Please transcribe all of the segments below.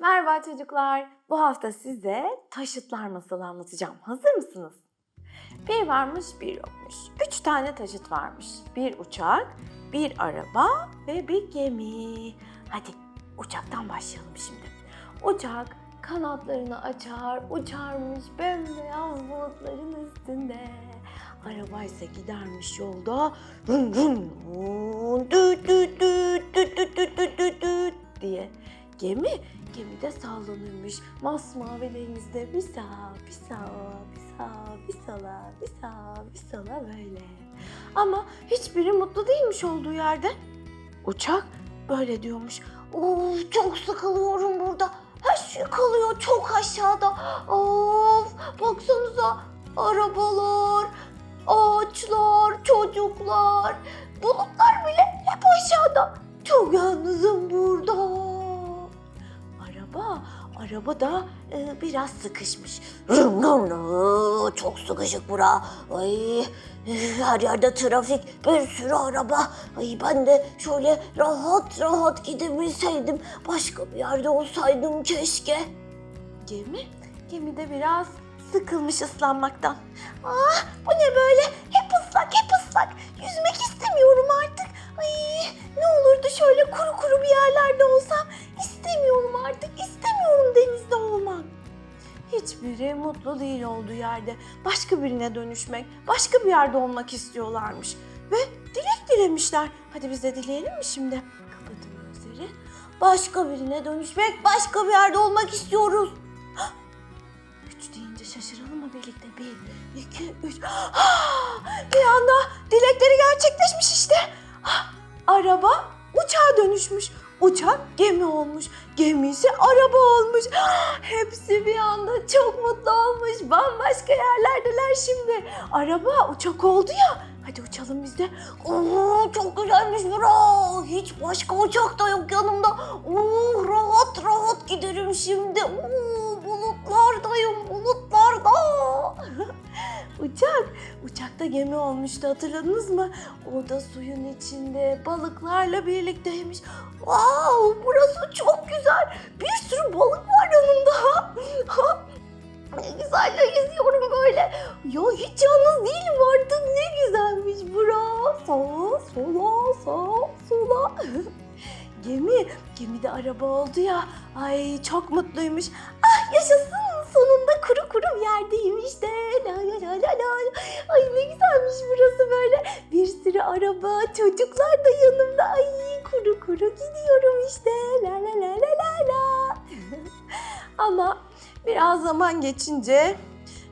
Merhaba çocuklar. Bu hafta size taşıtlar masalı anlatacağım. Hazır mısınız? Bir varmış bir yokmuş. Üç tane taşıt varmış. Bir uçak, bir araba ve bir gemi. Hadi uçaktan başlayalım şimdi. Uçak kanatlarını açar, uçarmış bembeyaz bulutların üstünde. Araba ise gidermiş yolda run düt düt düt düt düt düt düt düt düt diye. Gemi gemide sallanırmış masmavi denizde bir sağa bir sağa bir sağa bir sola bir sağa bir sola böyle. Ama hiçbiri mutlu değilmiş olduğu yerde. Uçak böyle diyormuş. Of çok sıkılıyorum burada. Her şey kalıyor çok aşağıda. Of baksanıza arabalar, ağaçlar, çocuklar, bulutlar bile hep aşağıda. Çok yalnızım burada. Araba, araba da e, biraz sıkışmış. Çok sıkışık bura. Ay, her yerde trafik, bir sürü araba. Ay ben de şöyle rahat rahat gidebilseydim. Başka bir yerde olsaydım keşke. Gemi, gemide biraz sıkılmış ıslanmaktan. Ah bu ne böyle? Hep ıslak, hep ıslak. Yüzmek istemiyorum artık. Ay ne olurdu şöyle kuru kuru bir yerlerde Hiçbiri mutlu değil olduğu yerde. Başka birine dönüşmek, başka bir yerde olmak istiyorlarmış. Ve dilek dilemişler. Hadi biz de dileyelim mi şimdi? Kapatın gözleri. Başka birine dönüşmek, başka bir yerde olmak istiyoruz. Üç deyince şaşıralım mı birlikte? Bir, iki, üç. Bir anda dilekleri gerçekleşmiş işte. Araba uçağa dönüşmüş. Uçak gemi olmuş. Gemi ise araba olmuş. Hepsi bir anda çok mutlu olmuş. Bambaşka yerlerdeler şimdi. Araba uçak oldu ya. Hadi uçalım biz de. Oo, çok güzelmiş bura. Hiç başka uçak da yok yanımda. Oo, rahat rahat giderim şimdi. Oo, bulutlardayım bulutlarda. Uçak, uçakta gemi olmuştu hatırladınız mı? O da suyun içinde balıklarla birlikteymiş. Wow, burası çok güzel. Bir sürü balık var yanımda. ne güzel de geziyorum böyle. Ya hiç yalnız değilim artık. Ne güzelmiş bura. Sağa, sola, sağa, sola. Gemi, gemide araba oldu ya. Ay çok mutluymuş. Ah yaşasın kuru bir yerdeyim işte. La la la la la. Ay ne güzelmiş burası böyle. Bir sürü araba, çocuklar da yanımda. Ay kuru kuru gidiyorum işte. La la la la la la. Ama biraz zaman geçince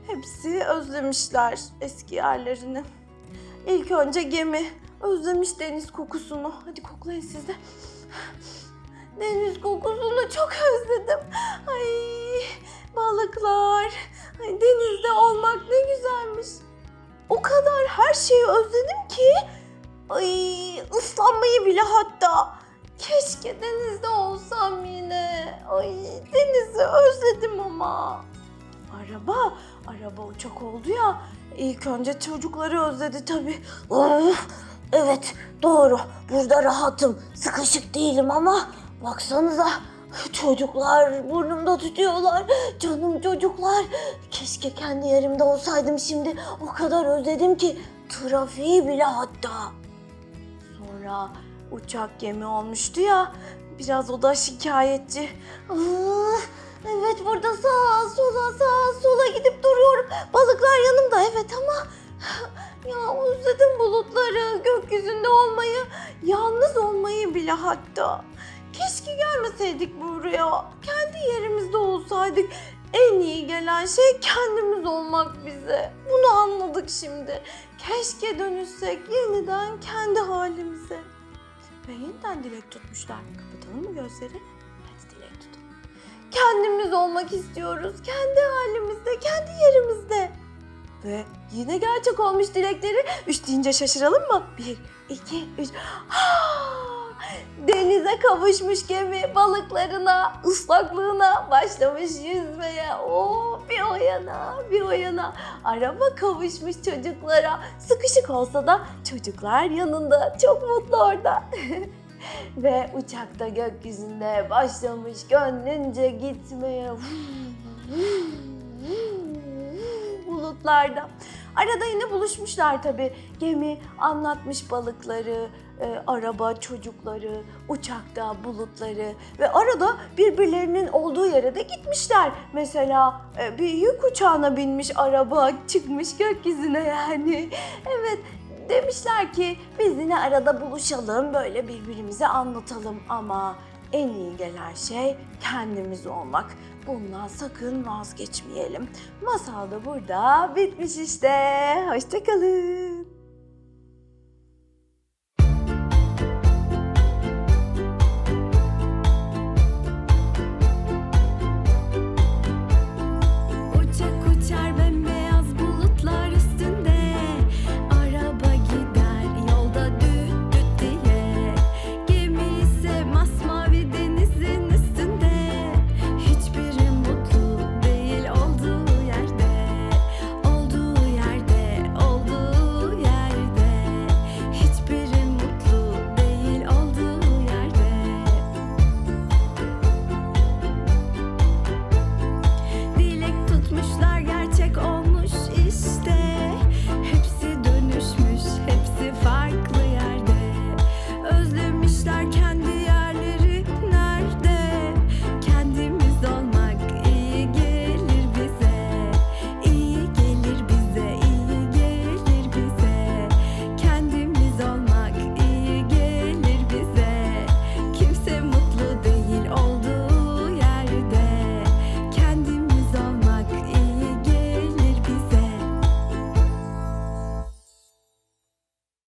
hepsi özlemişler eski yerlerini. İlk önce gemi özlemiş deniz kokusunu. Hadi koklayın siz de. Deniz kokusunu çok özledim. Ay balıklar. Denizde olmak ne güzelmiş. O kadar her şeyi özledim ki. Ay ıslanmayı bile hatta. Keşke denizde olsam yine. Ay denizi özledim ama. Araba, araba uçak oldu ya. İlk önce çocukları özledi tabii. Evet doğru. Burada rahatım. Sıkışık değilim ama baksanıza çocuklar burnumda tutuyorlar. Canım çocuklar. Keşke kendi yerimde olsaydım şimdi. O kadar özledim ki trafiği bile hatta. Sonra uçak gemi olmuştu ya. Biraz o da şikayetçi. Ah, evet burada sağa sola sağa sola gidip duruyorum. Balıklar yanımda evet ama ya özledim bulutları, gökyüzünde olmayı, yalnız olmayı bile hatta. Keşke gelmeseydik buraya. Kendi yerimizde olsaydık. En iyi gelen şey kendimiz olmak bize. Bunu anladık şimdi. Keşke dönüşsek yeniden kendi halimize. Ve yeniden dilek tutmuşlar. Kapatalım mı gözleri? Hadi dilek tutalım. Kendimiz olmak istiyoruz. Kendi halimizde, kendi yerimizde. Ve yine gerçek olmuş dilekleri. Üç deyince şaşıralım mı? Bir, iki, üç. Ha! Denize kavuşmuş gemi balıklarına, ıslaklığına başlamış yüzmeye. Oo, bir o yana, bir o yana. Araba kavuşmuş çocuklara. Sıkışık olsa da çocuklar yanında. Çok mutlu orada. Ve uçakta gökyüzünde başlamış gönlünce gitmeye. Bulutlarda. Arada yine buluşmuşlar tabii. Gemi anlatmış balıkları, e, araba çocukları, uçakta bulutları ve arada birbirlerinin olduğu yere de gitmişler. Mesela e, bir yük uçağına binmiş araba çıkmış gökyüzüne yani. Evet demişler ki biz yine arada buluşalım böyle birbirimize anlatalım ama en iyi gelen şey kendimiz olmak. Bundan sakın vazgeçmeyelim. Masal da burada bitmiş işte. Hoşçakalın.